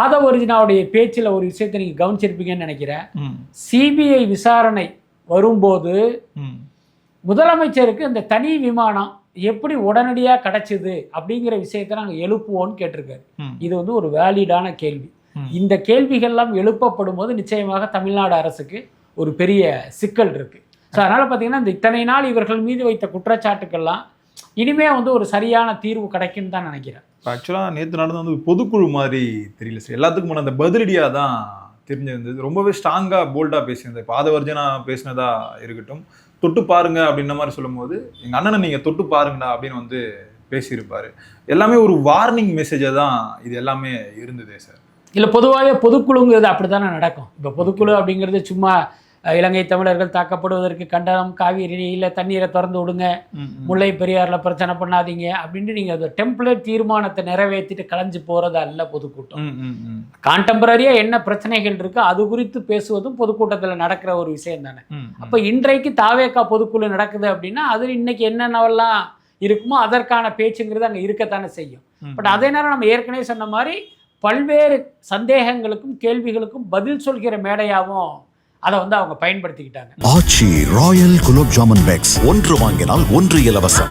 ஆதவ ஒரிஜினாவுடைய பேச்சில் ஒரு விஷயத்தை நீங்கள் கவனிச்சிருப்பீங்கன்னு நினைக்கிறேன். சிபிஐ விசாரணை வரும்போது முதலமைச்சருக்கு இந்த தனி விமானம் எப்படி உடனடியாக கிடைச்சிது அப்படிங்கிற விஷயத்தை நாங்கள் எழுப்புவோம்னு கேட்டிருக்காரு. இது வந்து ஒரு வேலிடான கேள்வி. இந்த கேள்விகள்லாம் எழுப்பப்படும் போது நிச்சயமாக தமிழ்நாடு அரசுக்கு ஒரு பெரிய சிக்கல் இருக்கு. ஸோ அதனால் பார்த்தீங்கன்னா இந்த இத்தனை நாள் இவர்கள் மீது வைத்த குற்றச்சாட்டுக்கெல்லாம் இனிமே வந்து ஒரு சரியான தீர்வு கிடைக்கும்னு தான் நினைக்கிறேன். ஆக்சுவலாக நேற்று நடந்து வந்து பொதுக்குழு மாதிரி தெரியல சார். எல்லாத்துக்கும் அந்த பதிலடியாக தான் தெரிஞ்சிருந்தது. ரொம்பவே ஸ்ட்ராங்காக போல்டாக பேசியிருந்தது. இப்போ ஆதவர்ஜனா பேசினதா இருக்கட்டும். தொட்டு பாருங்க அப்படின்ற மாதிரி சொல்லும்போது எங்கள் அண்ணனை நீங்கள் தொட்டு பாருங்கடா அப்படின்னு வந்து பேசியிருப்பாரு. எல்லாமே ஒரு வார்னிங் மெசேஜாக தான் இது எல்லாமே இருந்ததே சார். இல்லை பொதுவாகவே பொதுக்குழுங்கிறது அப்படி தானே நடக்கும். இப்போ பொதுக்குழு அப்படிங்கிறது சும்மா இலங்கை தமிழர்கள் தாக்கப்படுவதற்கு கண்டனம் காவிரியில் தண்ணீரை திறந்து விடுங்க. முல்லை பெரியாரில் பிரச்சனை பண்ணாதீங்க. அப்படின்ட்டு நீங்கள் அந்த டெம்ப்ளேட் தீர்மானத்தை நிறைவேற்றிட்டு கலைஞ்சு போகிறது அல்ல பொதுக்கூட்டம். கான்டெம்பரரியாக என்ன பிரச்சனைகள் இருக்கோ அது குறித்து பேசுவதும் பொதுக்கூட்டத்தில் நடக்கிற ஒரு விஷயம் தானே. அப்போ இன்றைக்கு தாவேக்கா பொதுக்குழு நடக்குது அப்படின்னா அதில் இன்னைக்கு என்னென்னவெல்லாம் இருக்குமோ அதற்கான பேச்சுங்கிறது அங்கே இருக்கத்தானே செய்யும். பட் அதே நேரம் நம்ம ஏற்கனவே சொன்ன மாதிரி பல்வேறு சந்தேகங்களுக்கும் கேள்விகளுக்கும் பதில் சொல்கிற மேடையாகவும் அதை வந்து அவங்க பயன்படுத்திக்கிட்டாங்க. ஆச்சி ராயல் குலோப் ஜாமுன் பேக்ஸ் ஒன்று வாங்கினால் ஒன்று இலவசம்.